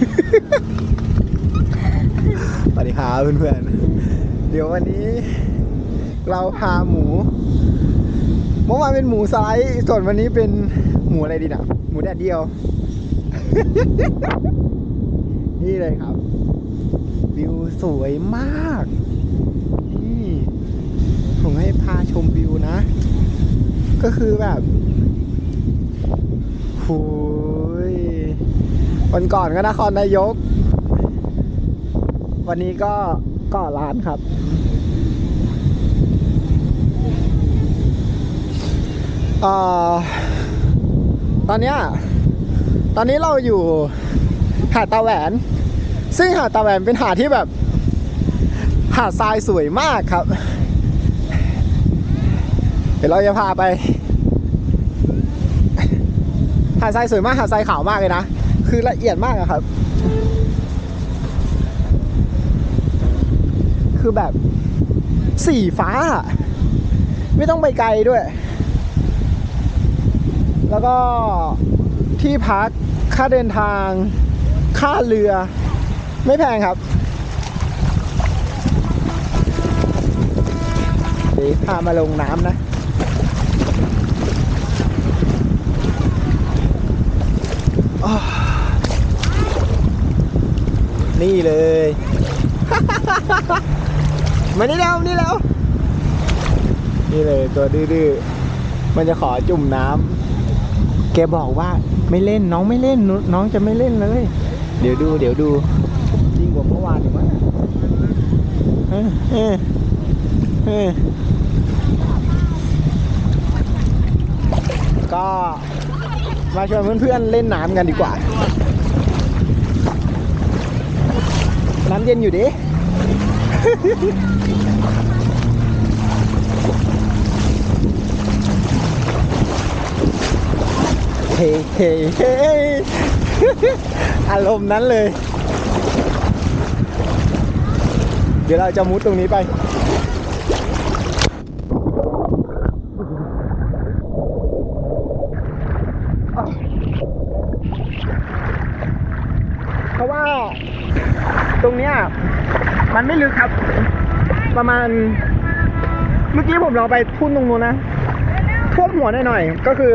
สวัสดีครับเพื่อนๆ เดี๋ยววันนี้ เราพาหมู เมื่อวานเป็นหมูสไลด์ส่วนวันนี้เป็นหมูอะไรดีนะหมูแดดเดียว นี่เลยครับ วิวสวยมากนี่ผมให้พาชมวิวนะ ก็คือแบบโห วันก่อนก็นครนายก วันนี้ก็เก็ร้านครับเอ่อตอนนี้ตอนนี้เราอยู่หาดตาแหวน ซึ่งหาดตาแหวนเป็นหาดที่แบบ หาดทรายสวยมากครับ เดี๋ยวเราจะพาไป หาดทรายสวยมาก หาดทรายขาวมากเลยนะ คือละเอียดมากอะครับ คือแบบสีฟ้าอะไม่ต้องไปไกลด้วย แล้วก็ที่พักค่าเดินทาง ค่าเรือ ไม่แพงครับเดี๋ยวพามาลงน้ำนะ อ้าว นี่เลย มานี่แล้วนี่แล้วนี่เลยตัวดื้อๆมันจะขอจุ่มน้ำแกบอกว่าไม่เล่นน้องไม่เล่นนน้องจะไม่เล่นเลย เดี๋ยวดู เดี๋ยวดูยิ่งกว่าเมื่อวานอีกมั้งเออเออเออก็มาชวนเพื่อนๆเล่นน้ำกันดีกว่า น้ำเย็นอยู่ดิเฮ้เฮ้เฮ้อารมณ์นั้นเลย เดี๋ยวเราจะมุดตรงนี้ไป เพราะว่า ตรงเนี้ยมันไม่ลึกครับ ประมาณ เมื่อกี้ผมลองไปทุ่นตรงนู้นนะท่วมหัวหน่อยๆก็คือ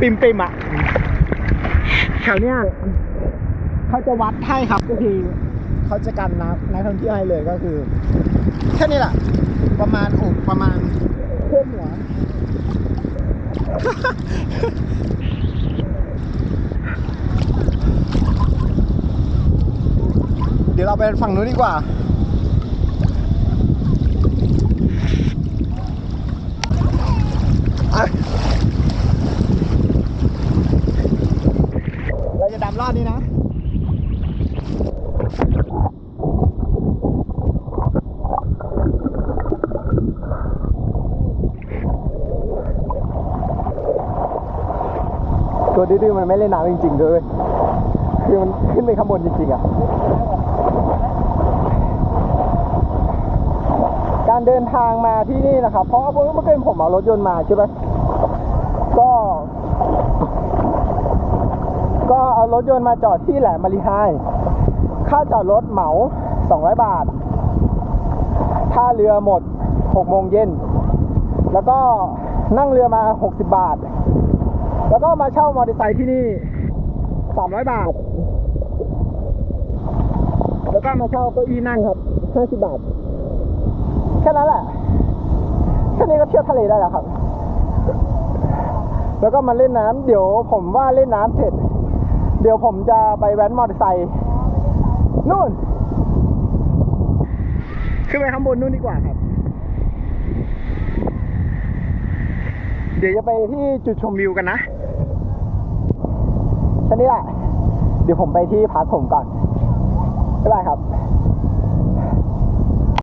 ปิมปิมอะแถวเนี้ยเขาจะวัดให้ครับก็คือเขาจะกันนักนักท่องเที่ยวให้เลยก็คือแค่นี้แหละประมาณอกประมาณท่วมหัว เราไปฝั่งนู้นดีกว่า เราจะดำรอดนี่นะตัวดื้อๆมันไม่เล่นน้ำจริงๆเวยคือมันขึ้นไปข้างบนจริงๆอะ การเดินทางมาที่นี่นะครับ เพราะว่าเมื่อคืนผมเอารถยนต์มาใช่ไหมก็ ก็เอารถยนต์มาจอดที่แหลมมารีไฮค่าจอดรถเหมา 200 บาทค่าเรือหมด 6 โมงเย็น แล้วก็นั่งเรือมา 60 บาท แล้วก็มาเช่ามอเตอร์ไซค์ที่นี่ 300 บาท แล้วก็มาเช่าเก้าอี้นั่งครับ 50 บาท แค่นั้นแหละแค่นี้ก็เที่ยวทะเลได้แล้วครับ แล้วก็มาเล่นน้ำเดี๋ยวผมว่าเล่นน้ำเสร็จ เดี๋ยวผมจะไปแว้นมอเตอร์ไซค์นู่น ขึ้นไปข้างบนนู่นดีกว่าครับ เดี๋ยวจะไปที่จุดชมวิวกันนะแค่นี้แหละ เดี๋ยวผมไปที่พักผมก่อนบ๊ายบายครับ